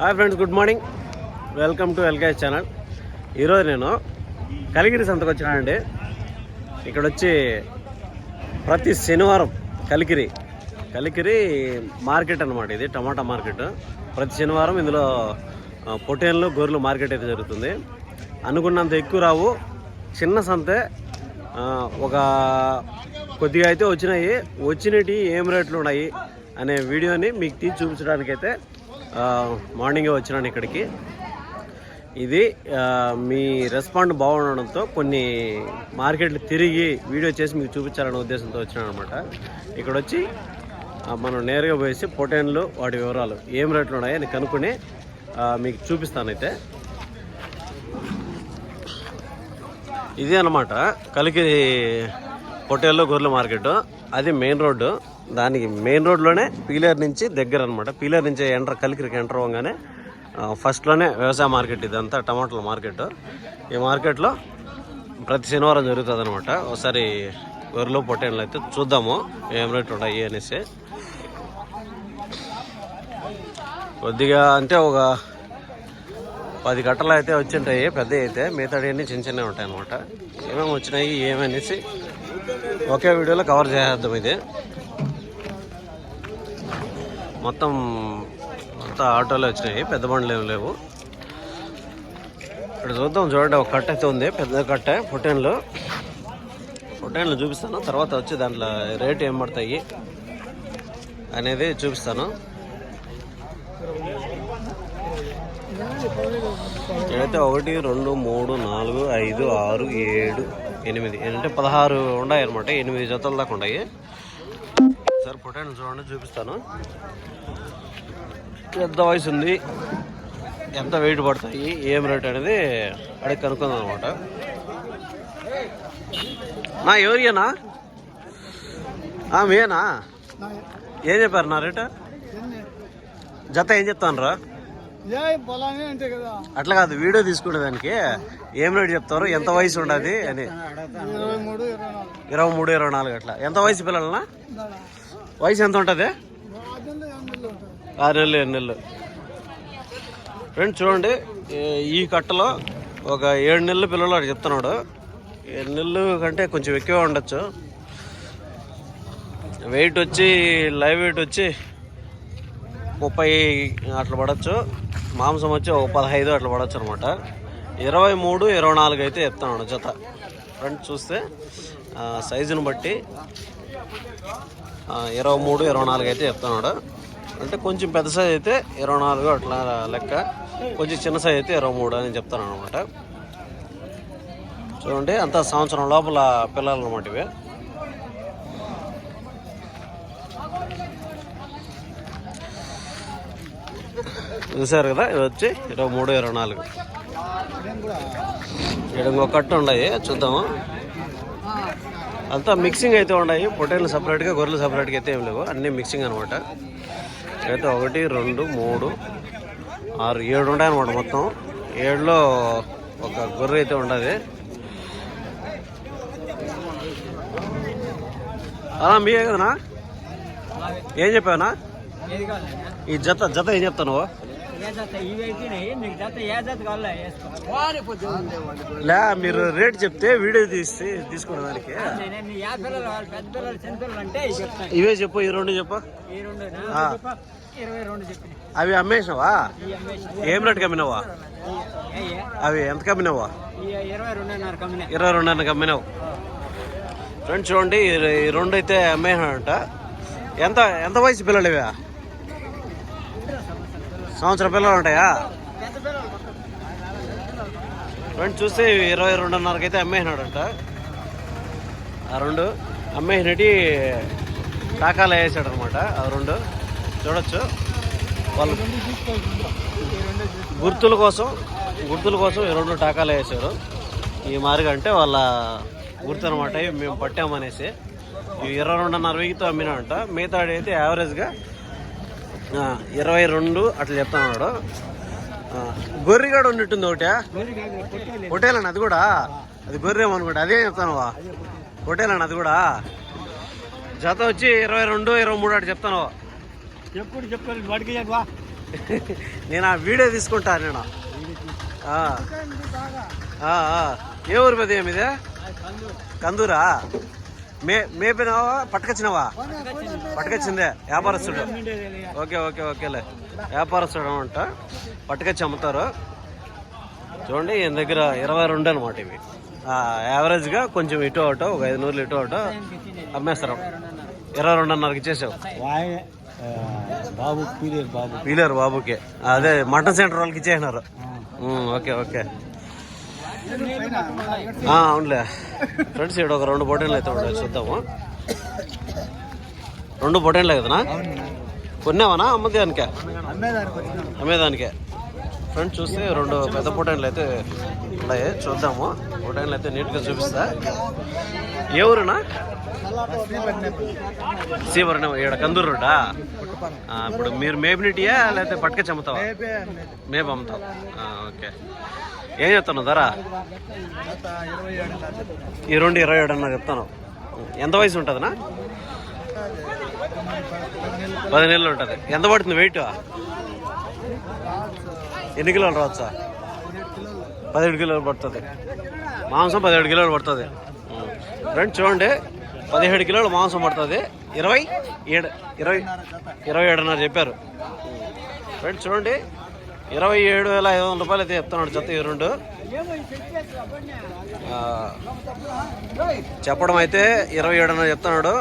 Hi friends good morning. Welcome to ఎల్కేజ్ channel. ఈరోజు నేను కలిగిరి సంతకు వచ్చినానండి. ఇక్కడ వచ్చి ప్రతి శనివారం కలికిరి కలికిరి మార్కెట్ అన్నమాట ఇది టమాటా మార్కెట్. ప్రతి శనివారం ఇందులో పొటేన్లు గొర్రెలు మార్కెట్ అయితే జరుగుతుంది. అనుకున్నంత ఎక్కువ రావు. చిన్న సంతే ఒక కొద్దిగా అయితే వచ్చినాయి. వచ్చినవి ఏం రేట్లు ఉన్నాయి అనే వీడియోని మీకు తీసి చూపించడానికైతే మార్నింగే వచ్చినాను ఇక్కడికి. ఇది మీ రెస్పాండ్ బాగుండడంతో కొన్ని మార్కెట్లు తిరిగి వీడియో చేసి మీకు చూపించాలనే ఉద్దేశంతో వచ్చినాను అనమాట ఇక్కడ వచ్చి మనం నేరుగా పోయేసి పొటేన్లు వాటి వివరాలు ఏం రేట్లు ఉన్నాయని కనుక్కొని మీకు చూపిస్తానైతే. ఇదే అనమాట కలికి పొటేల్లో గొర్రెల మార్కెట్. అది మెయిన్ రోడ్డు. దానికి మెయిన్ రోడ్లోనే పీలర్ నుంచి దగ్గర అనమాట పీలర్ నుంచి ఎంటర్ కలికిరికి ఎంటర్ అవ్వగానే ఫస్ట్లోనే వ్యవసాయ మార్కెట్ ఇదంతా టమాటాల మార్కెట్. ఈ మార్కెట్లో ప్రతి శనివారం జరుగుతుంది అనమాట ఒకసారి గొర్రెలు పొట్టేళ్ళు అయితే చూద్దాము ఏం రేట్ ఉన్నాయి అనేసి. కొద్దిగా అంటే ఒక పది గట్టలు అయితే వచ్చింటాయి పెద్ద అయితే. మిగతాడి అన్నీ చిన్న చిన్నవి ఉంటాయి అనమాట ఏమేమి వచ్చినాయి ఏమనేసి ఒకే వీడియోలో కవర్ చేసేద్దాం ఇది. మొత్తం అంతా ఆటోలు వచ్చినాయి. పెద్ద బండ్లు ఏమి లేవు. ఇక్కడ చూద్దాం చూడండి ఒక కట్ట అయితే ఉంది. పెద్ద కట్ట పొట్టేన్లు పొట్టేన్లు చూపిస్తాను. తర్వాత వచ్చి దాంట్లో రేట్ ఏం పడతాయి అనేది చూపిస్తాను. ఇక్కడైతే ఒకటి రెండు మూడు నాలుగు ఐదు ఆరు ఏడు ఎనిమిది. ఏంటంటే పదహారు ఉన్నాయి అనమాట ఎనిమిది జతల దాకా ఉన్నాయి పొటాను చూడండి చూపిస్తాను. ఎంత వయసు ఉంది ఎంత వెయిట్ పడతాయి ఏం రేట్ అనేది అడిగి కనుక్కుందాం అనమాట నా ఎవరియనా? మేనా ఏం చెప్పారు నా రేటు జత ఏం చెప్తాను రా అట్లా కాదు వీడియో తీసుకునే దానికి ఏం రేటు చెప్తారు ఎంత వయసు ఉండదు అని. ఇరవై మూడు ఇరవై నాలుగు అట్లా. ఎంత వయసు పిల్లలనా. వయసు ఎంత ఉంటుంది? ఆరు నెలలు ఏడు నెలలు. ఫ్రెండ్స్ చూడండి ఈ- కట్టలో ఒక ఏడు నెలలు పిల్లలు అక్కడ చెప్తున్నాడు. ఏడు నెలలు కంటే కొంచెం ఎక్కువ ఉండొచ్చు. వెయిట్ వచ్చి లైవ్ వెయిట్ వచ్చి ముప్పై అట్లా పడవచ్చు మాంసం వచ్చి ఒక పదహైదు అట్లా పడవచ్చు అనమాట ఇరవై మూడు ఇరవై నాలుగు అయితే చెప్తున్నాడు జత. ఫ్రంట్ చూస్తే సైజును సైజుని బట్టి ఇరవై మూడు ఇరవై నాలుగు అయితే చెప్తున్నాడు. అంటే కొంచెం పెద్ద సైజ్ అయితే ఇరవై నాలుగు అట్లా లెక్క. కొంచెం చిన్న సైజ్ అయితే ఇరవై మూడు అని చెప్తాను అనమాట చూడండి అంత సంవత్సరం లోపల పిల్లలు అనమాట ఇవి. చూసారు కదా ఇది వచ్చి ఇరవై మూడు ఇరవై నాలుగు. ఇక్కడ ఇంకొక ఉన్నాయి చూద్దాము. అంతా మిక్సింగ్ అయితే ఉన్నాయి. పొటైన్లు సపరేట్గా గొర్రెలు సపరేట్గా అయితే ఏం లేవు. అన్నీ మిక్సింగ్ అనమాట అయితే ఒకటి రెండు మూడు ఆరు ఏడు ఉన్నాయన్నమాట మొత్తం. ఏడులో ఒక గొర్రె అయితే ఉండదు అలా మీయే కదనా? ఏం చెప్పావునా? ఈ జత జత ఏం చెప్తాను నువ్వు? లే మీరు రేట్ చెప్తే వీడియో తీసి తీసుకునే దానికి. ఇవి చెప్పు ఈ రెండు చెప్పు. అవి అమ్మేసినావా? ఏం రేటుకి అమ్మినావా ఏ ఏ? అవి ఎంత కమ్మినావా? ఈ ఇరవై రెండున్నర కమ్మినావు. ఫ్రెండ్స్ చూడండి ఈ- ఈ రెండు అయితే అమ్మేసినాడంట ఎంత ఎంత వయసు పిల్లలు ఇవా? సంవత్సరం పిల్లలు ఉంటాయా? ఫ్రెండ్స్ చూస్తే ఇరవై రెండున్నరకి అయితే అమ్మేసినాడంట. ఆ రెండు అమ్మేసినటి టాకాలు వేసాడు అనమాట ఆ రెండు. చూడొచ్చు. వాళ్ళు గుర్తుల కోసం గుర్తుల కోసం ఈ రెండు టాకాలు వేసారు. ఈ మార్గ అంటే వాళ్ళ గుర్తు అనమాట మేము పట్టామనేసి. ఇరవై రెండున్నర వెయ్యితో అమ్మినాడంట. మిగతా అయితే యావరేజ్గా ఇరవై రెండు అట్లా చెప్తున్నాడు ఆ, గొర్రెగాడు ఉన్నట్టుంది ఒకటే. హోటేలన్న అది కూడా? అది గొర్రెం అనుకుంటా. అదే చెప్తానువా హోటేలన్న అది కూడా? జత వచ్చి ఇరవై రెండు ఇరవై మూడు అటు చెప్తాను ఎప్పుడు వాడికి వా? నేను ఆ వీడియో తీసుకుంటా నేను. ఏ ఊరు పెద్ద ఏమిదే? కందూరా? మే మేపినావా పట్టుకొచ్చినావా? పట్టుకొచ్చిందే. వ్యాపారస్తుడు. ఓకే ఓకే ఓకేలే. వ్యాపారస్తుడు అనమాట పట్టుకొచ్చి అమ్ముతారు. చూడండి ఈయన దగ్గర ఇరవై రెండు అనమాట ఇవి. యావరేజ్గా కొంచెం ఇటు అటు ఒక ఐదు నూరులు ఇటు అటు అమ్మేస్తారు. ఇరవై రెండున్నరకి ఇచ్చేసావు. బాబు పీరియడ్ బాబు. వీలేరు బాబుకి. అదే మటన్ సెంటర్ వాళ్ళకి ఇచ్చేసినారు. Okay okay. అవునులే. ఫ్రెండ్స్ ఇక్కడ ఒక రెండు పొటేన్లు అయితే ఉన్నాయి చూద్దాము. రెండు పొటేన్లే కదనా? కొన్నావనా అమ్మదానికే? అమ్మేదానికి. ఫ్రెండ్స్ చూస్తే రెండు పెద్ద పొటైన్లు అయితే ఉన్నాయి. చూద్దాము. పొటైన్లు అయితే నీట్గా చూపిస్తా. ఏ ఊరునా? సీవరణ ఇక్కడ కందూరు రోడ్డా? ఇప్పుడు మీరు మేబినిటీయా లేకపోతే పట్టుక చమ్ముతావా మేపు అమ్ముతావు ఓకే. ఏం చెప్తున్నావు? ధర? ఈ రెండు ఇరవై ఏడు అన్న చెప్తాను ఎంత వయసు ఉంటుందినా పది నెలలు ఉంటుంది. ఎంత పడుతుంది వెయిట్ ఎన్ని కిలోలు రావచ్చా? పదిహేడు కిలోలు పడుతుంది. మాంసం పదిహేడు కిలోలు పడుతుంది. ఫ్రెండ్ చూడండి. పదిహేడు కిలోలు మాంసం పడుతుంది. ఇరవై ఏడు ఇరవై ఇరవై ఏడున్నర చెప్పారు. ఫ్రెండ్ చూడండి. ఇరవై ఏడు వేల ఐదు వందల రూపాయలు అయితే చెప్తున్నాడు జత ఈ రెండు చెప్పడం అయితే ఇరవై ఏడున్నర చెప్తున్నాడు.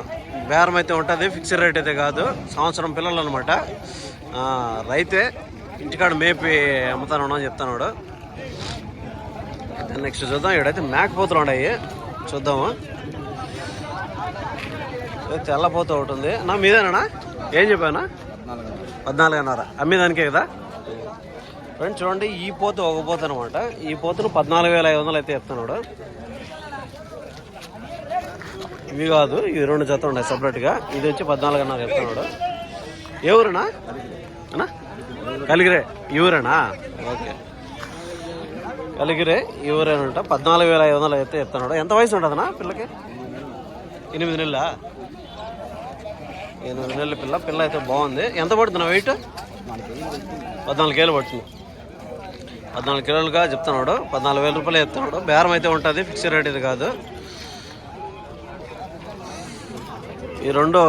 బేరం అయితే ఉంటుంది ఫిక్స్డ్ రేట్ అయితే కాదు సంవత్సరం పిల్లలు అనమాట రైతే ఇంటికాడ మేపి అమ్ముతాను అని చెప్తున్నాడు నెక్స్ట్ చూద్దాం ఇక్కడైతే మేకపోతులు ఉన్నాయి. చూద్దాము. తెల్లపోత ఒకటి ఉంది. నా మీదేనా ఏం చెప్పానా పద్నాలుగున్నర అమ్మేదానికే కదా? ఫ్రెండ్ చూడండి ఈ పోత ఒక పోత అనమాట ఈ పోతును పద్నాలుగు వేల ఐదు వందలు అయితే చెప్తున్నాడు ఇవి కాదు ఇవి రెండు జత ఉన్నాయి సపరేట్గా ఇది వచ్చి పద్నాలుగున్నర చెప్తున్నాడు ఏ ఊరేనా? అన్నా? కలిగిరే ఈ ఊరేనా? ఓకే. కలిగిరే ఈ ఊరేనంట పద్నాలుగు వేల ఐదు వందలు అయితే చెప్తున్నాడు ఎంత వయసు ఉంటుందన్నా పిల్లకి? ఎనిమిది నెలల. ఎనిమిది నెలల పిల్ల. పిల్ల అయితే బాగుంది. ఎంత పడుతున్నా వెయిట్ పద్నాలుగు కేలు పడుతుంది. పద్నాలుగు కిలోలుగా చెప్తున్నాడు. పద్నాలుగు వేల రూపాయలు చెప్తున్నాడు. బేరం అయితే ఉంటుంది. ఫిక్స్డ్ రేట్ ఇది కాదు. ఈ రెండు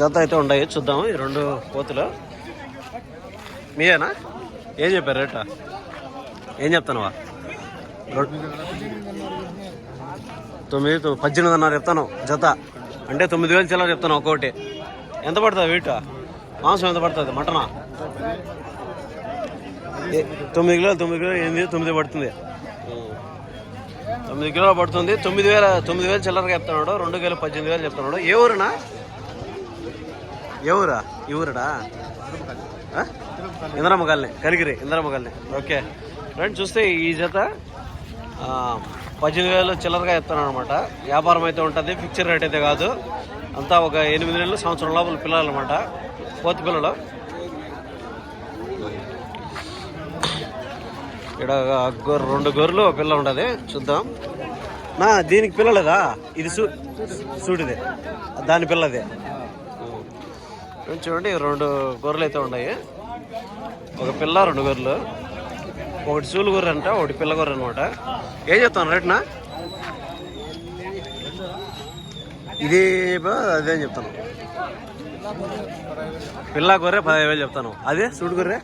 జత అయితే ఉన్నాయి. చూద్దాము. ఈ రెండు కోతులు. మీయేనా? ఏం చెప్పారు రేట? ఏం చెప్తానువా? తొమ్మిది పద్దెనిమిదిన్నర చెప్తాను. జత. అంటే తొమ్మిది వేలు చిల్లర చెప్తాను ఒక్కోటి. ఎంత పడుతుంది వీట? మాంసం ఎంత పడుతుంది? మటనా? తొమ్మిది కిలోలు తొమ్మిది కిలోలు ఎనిమిది తొమ్మిది పడుతుంది. తొమ్మిది కిలోలు పడుతుంది. తొమ్మిది వేల తొమ్మిది వేలు చిల్లరగా చెప్తున్నాడు. రెండు వేలు పద్దెనిమిది వేలు చెప్తున్నాడు. ఏ ఊరునా? ఏ ఊరా? ఈ ఊరుడా Indiramma colony Kaligiri Indiramma colony. Okay. Friend చూస్తే ఈ జత పద్దెనిమిది వేలు చిల్లరగా చెప్తున్నాను అనమాట వ్యాపారం అయితే ఉంటుంది ఫిక్చర్ రేట్ అయితే కాదు. అంతా ఒక ఎనిమిది నెలలు సంవత్సరం లోపల పిల్లలు అనమాట కోతి పిల్లలు. ఇక్కడ గొర్రె రెండు గొర్రెలు ఒక పిల్ల ఉండదు చూద్దాం. నా దీనికి పిల్లలేదా? ఇది సూ సూటిదే. దాని పిల్లదే. చూడండి రెండు గొర్రెలు అయితే ఉన్నాయి. ఒక పిల్ల రెండు గొర్రెలు. ఒకటి సూలు గొర్రె అంట ఒకటి పిల్ల గొర్రె అనమాట ఏం చెప్తాను రేట్నా? ఇది బా- అదేం చెప్తాను. పిల్ల గొర్రె పదిహేను వేలు చెప్తాను. అదే సూడు గొర్రె?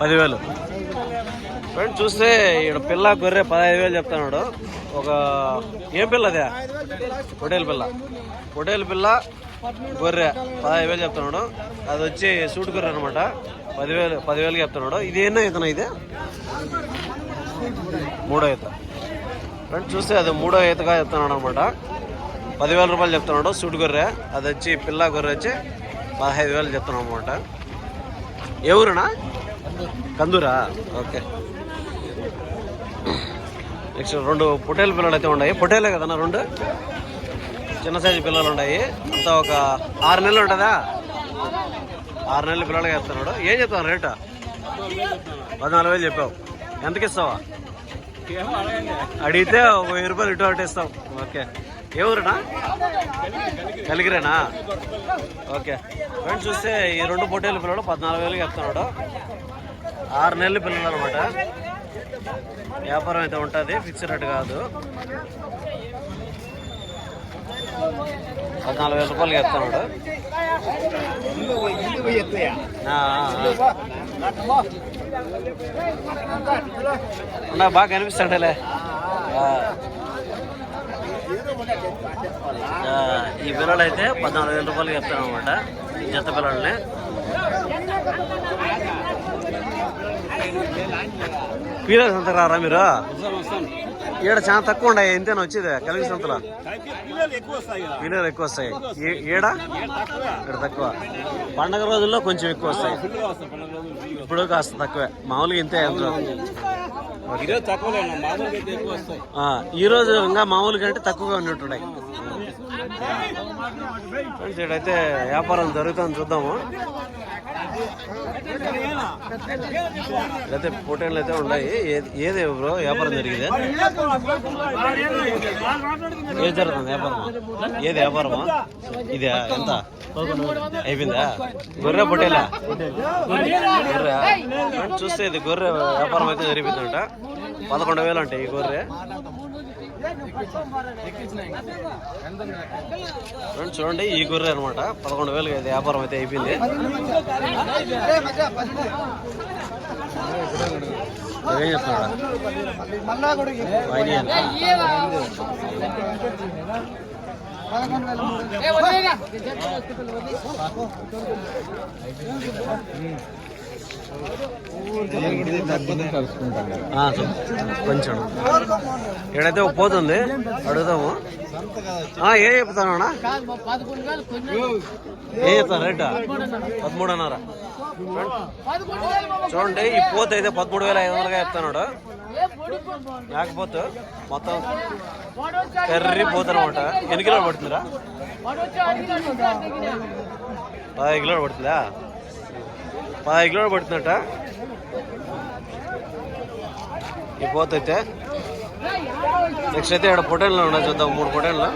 పదివేలు. ఫ్రెండ్ చూస్తే ఇక్కడ పిల్ల గొర్రె పదహైదు వేలు చెప్తున్నాడు. ఒక ఏం పిల్ల అదే? పొటేలు పిల్ల. పొటేలు పిల్ల గొర్రె పదహైదు వేలు చెప్తున్నాడు. అది వచ్చి సూట్ గొర్రె అనమాట పదివేలు పదివేలు చెప్తున్నాడు. ఇది ఎన్నో ఇతను ఇది? మూడో ఈత. ఫ్రెండ్ చూస్తే అది మూడో ఈతగా చెప్తున్నాడు అనమాట పదివేల రూపాయలు చెప్తున్నాడు సూట్ గొర్రె. అది వచ్చి పిల్ల గొర్రె వచ్చి పదహైదు వేలు చెప్తున్నాడు అనమాట ఏ కందూరా? ఓకే. నెక్స్ట్ రెండు పొటేలు పిల్లలు అయితే ఉన్నాయి. పొటేలే కదన్నా రెండు? చిన్న సైజు పిల్లలు ఉన్నాయి. అంతా ఒక ఆరు నెలలు ఉంటుందా? ఆరు నెలల పిల్లలు చేస్తున్నాడు. ఏం చెప్తాను రేటు? పద్నాలుగు వేలు చెప్పావు. ఎంతకి ఇస్తావా అడిగితే వెయ్యి రూపాయలు ఇటు అటు ఇస్తాం ఓకే. ఎవరునా? కలిగిరేనా? ఓకే. ఫ్రెండ్స్ చూస్తే ఈ రెండు పొట్టేళ్ళ పిల్లలు పద్నాలుగు వేలు చెప్తున్నాడు. ఆరు నెలల పిల్లలు అనమాట వ్యాపారం అయితే ఉంటుంది ఫిక్స్డ్ రేట్ కాదు. పద్నాలుగు వేల రూపాయలు చెప్తున్నాడు. బాగా కనిపిస్తాడలే ఈ పిల్లలు అయితే పద్నాలుగు వేల రూపాయలు చెప్తాను అనమాట జత పిల్లల్ని. పీలర్ సంత రారా మీరు? ఈడ చాలా తక్కువ ఉన్నాయి. ఎంతేనా వచ్చేది కలిగి సంతలో. పిల్లలు ఎక్కువ వస్తాయి. ఈ- ఈడ ఇక్కడ తక్కువ. పండగ రోజుల్లో కొంచెం ఎక్కువ వస్తాయి. ఇప్పుడు కాస్త తక్కువే. మామూలుగా ఇంతే ఎంత ఈరోజు ఇంకా మామూలుగా అంటే తక్కువగా ఉన్నట్టున్నాయి ఫ్రెండ్స్ ఇక్కడైతే వ్యాపారం జరుగుతుంది చూద్దాము. అయితే పోటీలు అయితే ఉన్నాయి. ఏది ఏది బ్రో? వ్యాపారం జరిగింది? ఏది జరుగుతుంది వ్యాపారం? ఏది వ్యాపారమా? ఇది ఎంత? అయిపోయిందా? గొర్రె పొట్టేలా గొర్రె? చూస్తే ఇది గొర్రె వ్యాపారం అయితే జరిగిందంట పదకొండు వేలు అంటే ఈ గొర్రె. ఫ్రెండ్స్ చూడండి ఈ గొర్రె అనమాట. పదకొండు వేలు ఇది వ్యాపారం అయితే అయిపోయింది. ఏం? కొంచెం ఎక్కడైతే ఒక పోతుంది అడుగుదాము. ఆ, ఏం చెప్తాను అన్న? ఏం చెప్తాను? రేట్? పదమూడున్నర. చూడండి ఈ పోత అయితే పదమూడు వేల ఐదు వందలుగా చెప్తున్నాడు. లేకపోతే మొత్తం కర్రీ పోతనమాట ఎన్ని కిలోలు పడుతుందిరా? పది కిలోలు పడుతుందా? పదహైదు కిలోలు పడుతుందట. ఈ పోత అయితే. నెక్స్ట్ అయితే ఇక్కడ పొటేన్లు ఉన్నాయి చూద్దాం మూడు పొటేన్లు.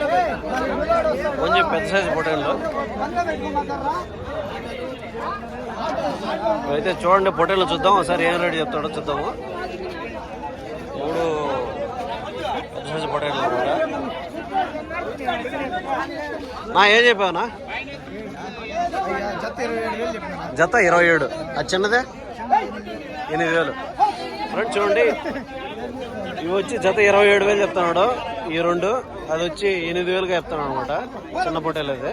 కొంచెం పెద్ద సైజు పొటేన్లు. అయితే చూడండి పొటేన్లు చూద్దాం. ఒకసారి ఏం రేటు చెప్తాడో చూద్దాము. మూడు పెద్ద సైజు పొటేన్లు అనమాట నా ఏం చెప్పావునా? జత ఇరవై ఏడు. అది చిన్నదే? ఎనిమిది వేలు. ఫ్రెండ్ చూడండి. ఇవి వచ్చి జత ఇరవై ఏడు వేలు చెప్తున్నాడు. ఈ రెండు అది వచ్చి ఎనిమిది వేలుగా చెప్తున్నాడు అనమాట చిన్న పొట్టేలు అయితే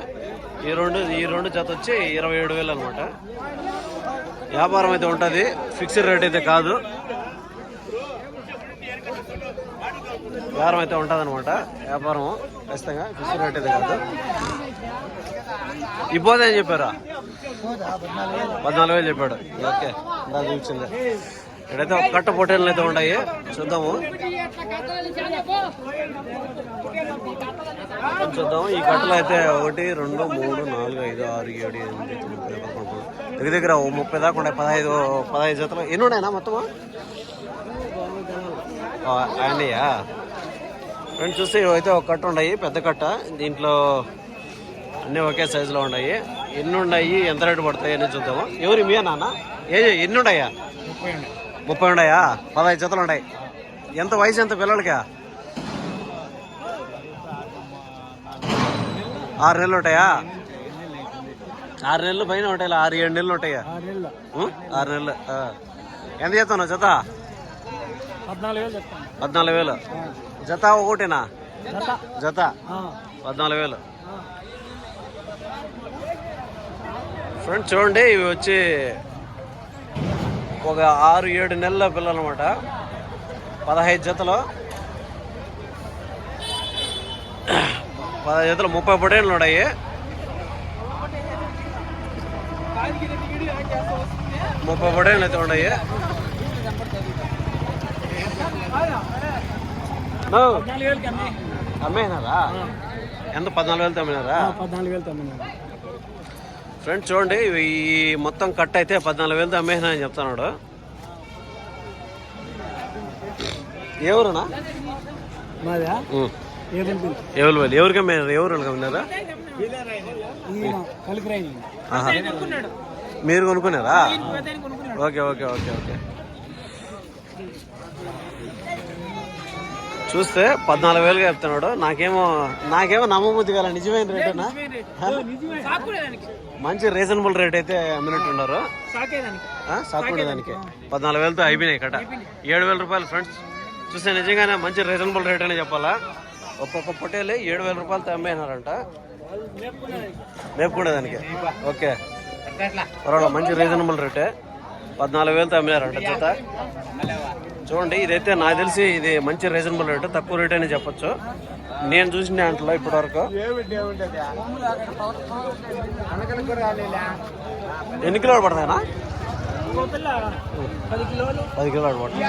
ఈ రెండు ఈ రెండు జత వచ్చి ఇరవై ఏడు వేలు అనమాట. వ్యాపారం అయితే ఉంటుంది. ఫిక్స్డ్ రేట్ అయితే కాదు. వ్యాపారం అయితే ఉంటుంది అనమాట వ్యాపారం ఖచ్చితంగా ఫిక్స్డ్ రేట్ అయితే కాదు. ఇబ్బంది అని చెప్పారా పద్నాలుగు వేలు. చెప్పాడు. ఓకే. ఇందా చూపించింది ఇక్కడైతే ఒక కట్ట పొట్టేళ్ళు అయితే ఉన్నాయి. చూద్దాము. చూద్దాము. ఈ కట్టలు అయితే ఒకటి రెండు మూడు నాలుగు ఐదు ఆరు ఏడు ఎనిమిది తొమ్మిది పది పదకొండు. దగ్గర దగ్గర ఓ ముప్పై దాకా ఉన్నాయి. పదహైదు పదహైదు జతలు. ఎన్ని ఉన్నాయన్నా మొత్తము? అండియా ఫ్రెండ్స్ చూస్తే ఇవైతే ఒక కట్ట ఉన్నాయి. పెద్ద కట్ట. దీంట్లో అన్నీ ఒకే సైజులో ఉన్నాయి. ఎన్ని ఉన్నాయి ఎంత రేటు పడతాయి అని చూద్దాము. ఎవరు మీ నాన్న? ఏ ఎన్ని ఉన్నాయా ముప్పై ఉన్నాయా? పదహైదు జతలు ఉన్నాయి. ఎంత వయసు ఎంత పిల్లలకి? ఆరు నెలలు ఉంటాయా? ఆరు నెలలు పైన ఉంటాయి? ఆరు ఏడు నెలలు ఉంటాయా? ఆరు నెలలు. ఎంత చేస్తాను జత? పద్నాలుగు వేలు జత ఒకటేనా? జత. పద్నాలుగు వేలు. ఫ్రెండ్స్ చూడండి ఇవి వచ్చి ఒక ఆరు ఏడు నెలల పిల్లలు అనమాట పదహైదు జతలు. పదహైదు జతలు ముప్పై పొటేళ్ళు ఉన్నాయి. ముప్పై పొటేళ్ళు అయితే ఉన్నాయి. అమ్మేనారా? ఎంత? పద్నాలుగు వేలతో అమ్మినారా? పద్నాలుగు వేలు తమ్మిన ఫ్రెండ్స్ చూడండి ఇవి ఈ మొత్తం కట్ అయితే పద్నాలుగు వేలతో అమ్మేసిన అని చెప్తున్నాడు ఉం. ఎవరు వాళ్ళు ఎవరికి అమ్మారు ఎవరు వాళ్ళకి అమ్మినారా ఆహా. మీరు కొనుక్కున్నారా? Okay okay okay okay. చూస్తే పద్నాలుగు వేలుగా చెప్తున్నాడు. నాకేమో నాకేమో నమ్మబుద్ధి కాల. నిజమైన రేటేనా మంచి రీజనబుల్ రేట్ అయితే అమ్మినట్టున్నారు. ఆ, సాకుండే దానికి పద్నాలుగు వేలతో అయిపోయినాయి కట. ఏడు వేల రూపాయలు ఫ్రెండ్స్ చూస్తే నిజంగానే మంచి రీజనబుల్ రేట్ అనే చెప్పాలా? ఒక్కొక్క పొట్టేలు ఏడు వేల రూపాయలతో అమ్మేనారంట మేపుకునే దానికి ఓకే పర్వాలేదు మంచి రీజనబుల్ రేటే పద్నాలుగు వేలతో అమ్మారంట జత. చూడండి ఇదైతే నాకు తెలిసి ఇది మంచి రీజనబుల్ రేటు తక్కువ రేట్ అని చెప్పొచ్చు. నేను చూసిన దాంట్లో ఇప్పటి వరకు ఎన్ని కిలోలు పడతాయనా పది కిలోలు పడతాయి.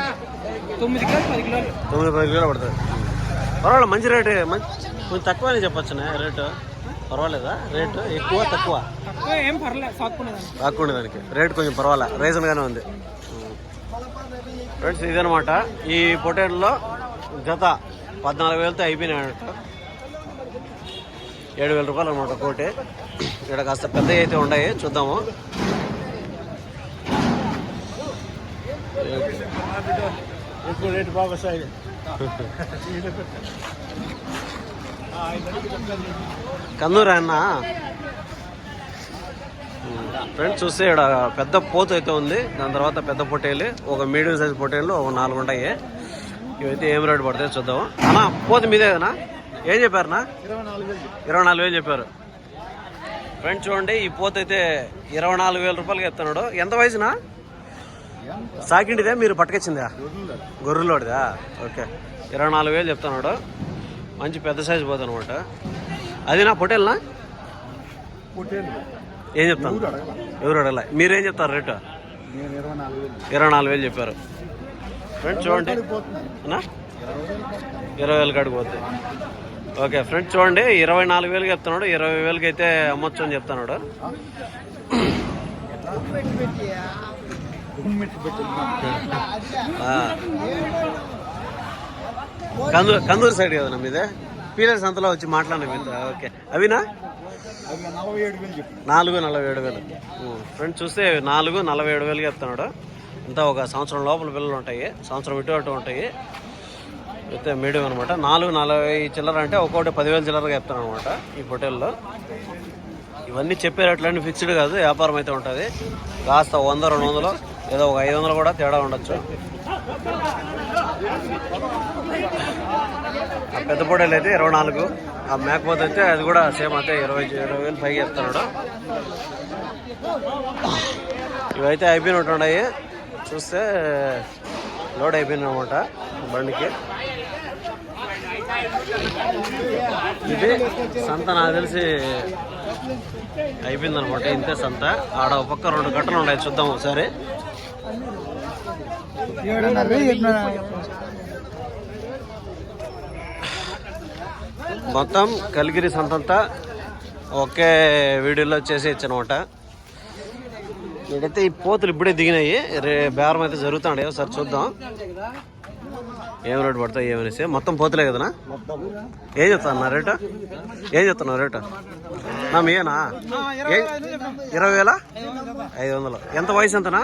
తొమ్మిది పది కిలోలు తొమ్మిది పది కిలోలు పడుతుంది పర్వాలేదు మంచి రేటు మంచి కొంచెం తక్కువ అని చెప్పొచ్చునే రేటు పర్వాలేదా? రేటు ఎక్కువ తక్కువ? రాకుండా దానికి. రేట్ కొంచెం పర్వాలే రీజన్గానే ఉంది. ఫ్రెండ్స్ ఇదనమాట ఈ పొటేటోలో జత పద్నాలుగు వేలతో అయిపోయినాయి అన్నట్టు ఏడు వేల రూపాయలు అనమాట కోటి ఇక్కడ కాస్త పెద్దవి అయితే ఉన్నాయి చూద్దాము. ఎక్కువ రేటు బాగా కందూరు అన్న? ఫ్రెండ్స్ చూస్తే ఇక్కడ పెద్ద పోత అయితే ఉంది. దాని తర్వాత పెద్ద పొట్టేలు ఒక మీడియం సైజ్ పొట్టేలు ఒక నాలుగు ఉంటాయి. ఇవైతే ఏం రేటు పడతాయి చూద్దాం. అన్నా పోత మీదే కదనా ఏం చెప్పారనా ఇరవై నాలుగు వేలు చెప్పారు. ఫ్రెండ్స్ చూడండి ఈ పోత అయితే ఇరవై నాలుగు వేల రూపాయలకి ఎత్తున్నాడు ఎంత వయసునా సాకిండిదే మీరు పట్టుకొచ్చిందా? గొర్రెలోడిదా? ఓకే. ఇరవై నాలుగు వేలు చెప్తున్నాడు. మంచి పెద్ద సైజు పోతుంది అనమాట అది నా పొటేల్నా ఏం చెప్తాను? ఎవరు అడగల? మీరేం చెప్తారు రేటు? ఇరవై నాలుగు వేలు చెప్పారు. ఫ్రెండ్స్ చూడండి? ఇరవై వేలు కాడికి పోతాయి ఓకే ఫ్రెండ్స్ చూడండి. ఇరవై నాలుగు వేలకి చెప్తున్నాడు. ఇరవై వేలకి అయితే అమ్మొచ్చు అని చెప్తున్నాడు. కందూరు కందూరు సైడ్ కదా మీదే? పీలర్ సంతలో వచ్చి మాట్లాడిన ఓకే. అవినా? నాలుగు నలభై ఏడు వేలు. ఫ్రెండ్ చూస్తే నాలుగు నలభై ఏడు వేలుగా చెప్తున్నాడు. అంతా ఒక సంవత్సరం లోపల పిల్లలు ఉంటాయి. సంవత్సరం ఇటు అటు ఉంటాయి. అయితే మీడియం అనమాట నాలుగు నలభై చిల్లర అంటే ఒక్కొక్కటి పదివేలు చిల్లరగా చెప్తాను అనమాట ఈ హోటల్లో ఇవన్నీ చెప్పేటట్లన్నీ ఫిక్స్డ్ కాదు వ్యాపారం అయితే ఉంటుంది. కాస్త వంద రెండు వందలు ఏదో ఒక ఐదు వందలు కూడా తేడా ఉండొచ్చు. ఆ పెద్ద పొడేలు అయితే ఇరవై నాలుగు. ఆ మేకపోతే అయితే అది కూడా సేమ్ అయితే ఇరవై ఇరవై వేలు పైకి చెప్తున్నాడు ఇవైతే అయిపోయినట్టు ఉన్నాయి. చూస్తే లోడ్ అయిపోయింది అనమాట బండికి. ఇది సంత నాకు తెలిసి అయిపోయింది అనమాట ఇంతే సంత. ఆడ ఒక పక్క రెండు గంటలు ఉన్నాయి చూద్దాం ఒకసారి ఏడున్నర వేలు చెప్పిన మొత్తం కలిగిరి సంతంతా ఒకే వీడియోలో చేసి ఇచ్చనమాట. ఇక్కడైతే ఈ పోతులు ఇప్పుడే దిగినాయి. రే బేరం అయితే జరుగుతాడు. ఒకసారి చూద్దాం. ఏం రేటు పడతాయి ఏమనేసి మొత్తం పోతులే కదనా? ఏం చెప్తాను రేటు? ఏం చెప్తున్నావు రేటు? నా మీయేనా? ఏ- ఇరవై వేల? ఐదు వందలు. ఎంత వయసు ఎంతనా?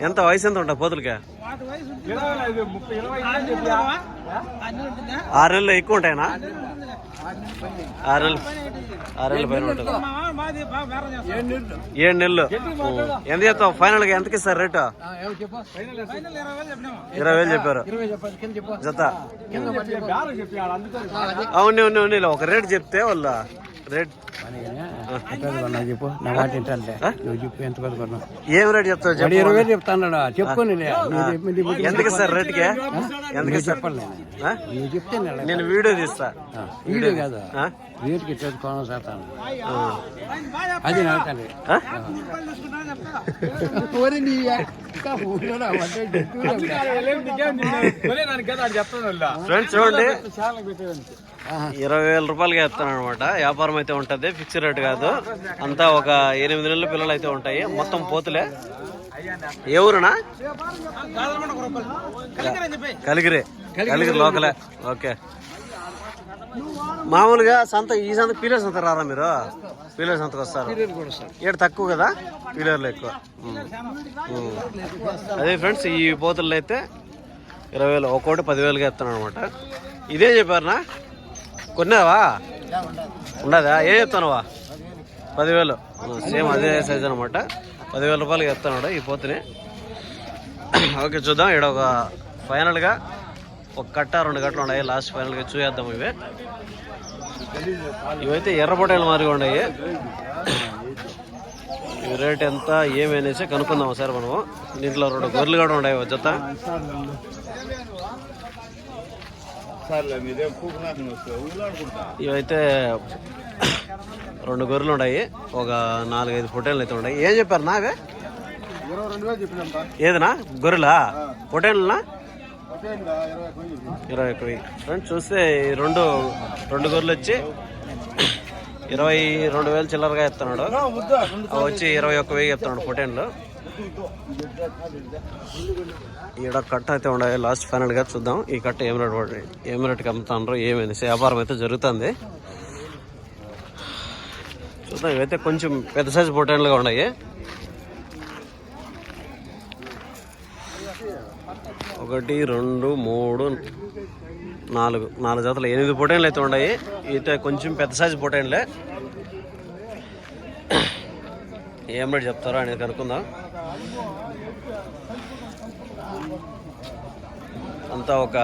ఎంత వయసు ఎంత ఉంటాయి పోతులకి? ఆరు నెలలు ఎక్కువ ఉంటాయనా? ఆరు నెలలు ఆరు నెలల పైన ఉంటుంది? ఏడు నెలలు. ఎంత చెప్తావు? ఫైనల్గా ఎంతకి ఇస్తారు రేటు ఇరవై వేలు చెప్పారు. జత. అవును అవును అవును ఒక రేట్ చెప్తే వాళ్ళ రేట్? చెప్పు. నా మాట ఏంటంటే నువ్వు చెప్పు ఎంత పెద్ద కొన్నావు ఏం రేట్ చెప్తావు చెప్పు ఇరవై వేలు చెప్తాను చెప్పుకొని ఎంతకి ఇస్తారు రేట్కి? నువ్వు చెప్తే నేను నేను వీడియో తీస్తా. వీడియో కాదు? రేటుకి చేసుకోవడం చేస్తాను ఆ. అది నా? ఫ్రెండ్స్ చూడండి ఇరవై వేల రూపాయలకి వేస్తాను అనమాట వ్యాపారం అయితే ఉంటది. ఫిక్స్ రేట్ కాదు. అంతా ఒక ఎనిమిది నెలల పిల్లలు అయితే ఉంటాయి. మొత్తం పోతులే. ఏ ఊరునా? కలిగిరి. కలిగిరి లోకలే. ఓకే. మామూలుగా సంత ఈ సంత పీలర్ సంత రారా మీరు? పీలర్ సంతకు వస్తారు? ఇక్కడ తక్కువ కదా? పీలర్లు ఎక్కువ. అదే ఫ్రెండ్స్ ఈ పోతుల్లో అయితే ఇరవై వేలు ఒక్కోటి పదివేలుగా ఇస్తాను అనమాట ఇదే చెప్పారనా? కొన్నావా? ఉండదా. ఏ చెప్తానవా పదివేలు. సేమ్ అదే సైజ్ అనమాట పదివేల రూపాయలకి చెప్తాను ఈ పోతుని. ఓకే చూద్దాం. ఇక్కడ ఒక ఫైనల్గా ఒక కట్ట రెండు గంటలు ఉన్నాయి. లాస్ట్ ఫైనల్గా చూసేద్దాం ఇవి. ఇవైతే ఎర్ర పొట్టేలు మాదిరిగా ఉన్నాయి. ఇవి రేట్ ఎంత ఏమి అనేసి కనుక్కుందాం సార్ మనము. దీంట్లో రెండు గొర్రెలు కూడా ఉన్నాయి జత. ఇవైతే రెండు గొర్రెలు ఉన్నాయి. ఒక నాలుగైదు పొట్టేళ్ళు అయితే ఉన్నాయి. ఏం చెప్పారు నా అవే? ఏదనా? గొర్రెలా? పొట్టేళ్ళనా ఇరవై వెయ్యి ఫ్రెండ్స్ చూస్తే ఈ రెండు రెండు గొర్రెలు వచ్చి ఇరవై రెండు వేలు చిల్లరగా ఇస్తున్నాడు. అవి వచ్చి ఇరవై ఒక్క వెయ్యి చెప్తున్నాడు పొటేన్లు ఈడ కట్ట అయితే ఉండాలి లాస్ట్ ఫైనల్గా చూద్దాం. ఈ కట్ట ఏం రేట్ పడి ఏం రేట్కి అమ్ముతాండ్రు ఏమైంది? వ్యాపారం అయితే జరుగుతుంది. చూద్దాం. ఇవైతే కొంచెం పెద్ద సైజు పొటాన్లుగా ఉన్నాయి. ఒకటి రెండు మూడు నాలుగు నాలుగు జతలు. ఎనిమిది పొటాన్లు అయితే ఉన్నాయి. అయితే కొంచెం పెద్ద సైజు పొటాన్లే ఏం రేట్ చెప్తారో అనేది కనుక్కుందాం. అంతా ఒక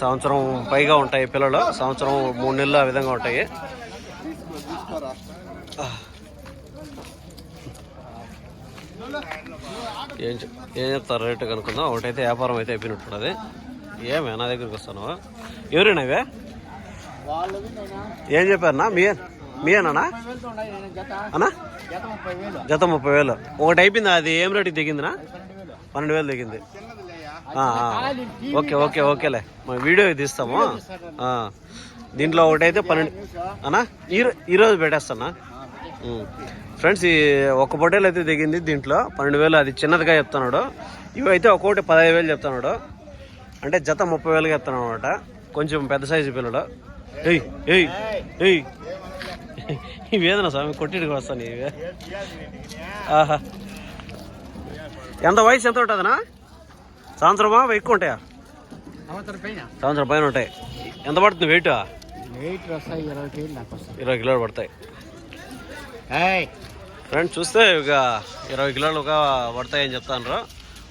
సంవత్సరం పైగా ఉంటాయి పిల్లలు. సంవత్సరం మూడు నెలలు ఆ విధంగా ఉంటాయి. ఏం చెప్- ఏం చెప్తారు రేటు కనుక్కుందాం. ఒకటైతే వ్యాపారం అయితే అయిపోయినట్టు ఏమే నా దగ్గరికి వస్తాను ఎవరైనా ఇవే? ఏం చెప్పారన్నా? మీ మీయేనా అన్నా? జత ముప్పై వేలు. ఒకటి అయిపోయింది అది ఏం రేటుకి దిగిందినా పన్నెండు వేలు దిగింది. ఓకే ఓకే ఓకేలే. మా వీడియో తీస్తాము. దీంట్లో ఒకటైతే పన్నెండు అన్నా ఈరో ఈరోజు పెట్టేస్తానా. ఫ్రెండ్స్ ఈ ఒక పొట్టేలు అయితే దిగింది దీంట్లో. పన్నెండు వేలు అది చిన్నదిగా చెప్తున్నాడు. ఇవి అయితే ఒక్కొక్కటి పదహైదు వేలు చెప్తున్నాడు. అంటే జత ముప్పై వేలుగా చెప్తున్నాడు అనమాట కొంచెం పెద్ద సైజు పిల్లడు. ఏయ్ ఏయ్ ఏయ్. ఇవేదనా స్వామి కొట్టిడికి వస్తాను ఇవే ఆహా. ఎంత వయసు ఎంత ఉంటుందనా సంవత్సరమా ఎక్కువ ఉంటాయా? సంవత్సరం పైన. ఉంటాయి. ఎంత పడుతుంది వెయిట్? ఇరవై కిలోలు పడతాయి. ఫ్రెండ్స్ చూస్తే ఇక ఇరవై కిలోలుగా పడతాయని చెప్తాను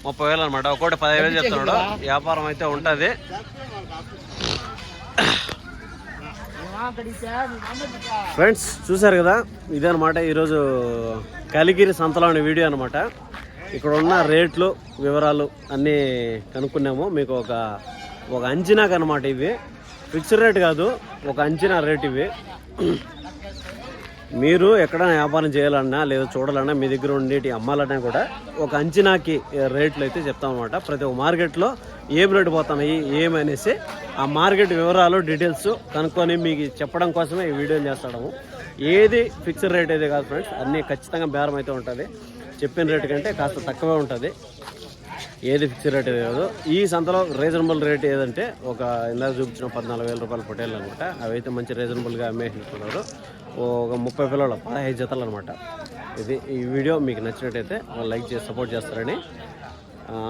ముప్పై వేలు అనమాట ఒక్కోటి పదిహేను వేలు చెప్తున్నాడు. వ్యాపారం అయితే ఉంటుంది. ఫ్రెండ్స్ చూసారు కదా? ఇదే ఈరోజు కలిగిరి సంతలోని వీడియో అనమాట ఇక్కడ ఉన్న రేట్లు వివరాలు అన్నీ కనుక్కున్నాము. మీకు ఒక ఒక అంచనాకు అనమాట ఇవి. ఫిక్స్డ్ రేట్ కాదు ఒక అంచనా రేట్ ఇవి. మీరు ఎక్కడైనా వ్యాపారం చేయాలన్నా లేదా చూడాలన్నా మీ దగ్గర ఉండేటి అమ్మాలన్నా కూడా ఒక అంచనాకి రేట్లు అయితే చెప్తాం అనమాట ప్రతి ఒక్క మార్కెట్లో ఏం రేటు పోతున్నాయి ఏమనేసి ఆ మార్కెట్ వివరాలు డీటెయిల్స్ కనుక్కొని మీకు చెప్పడం కోసమే ఈ వీడియోలు చేస్తాము ఏది ఫిక్స్డ్ రేట్ అయితే కాదు ఫ్రెండ్స్ అన్నీ ఖచ్చితంగా బేరం అయితే ఉంటుంది. చెప్పిన రేటు కంటే కాస్త తక్కువే ఉంటుంది. ఏది ఫిక్స్డ్ రేట్ కాదు. ఈ సంతలో రీజనబుల్ రేట్ ఏదంటే ఒక ఇందాక చూపించిన పద్నాలుగు వేల రూపాయల పొటేళ్ళు అనమాట అవైతే మంచి రీజనబుల్గా అమ్మేస్తున్నారు ఒక ముప్పై పిల్లలు పదహైదు జతలు అనమాట ఇది ఈ వీడియో మీకు నచ్చినట్టయితే లైక్ చేసి సపోర్ట్ చేస్తారని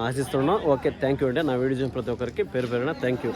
ఆశిస్తున్నాం. ఓకే థ్యాంక్ యూ అండి. నా వీడియో చూసిన ప్రతి ఒక్కరికి పేరు పేరున థ్యాంక్ యూ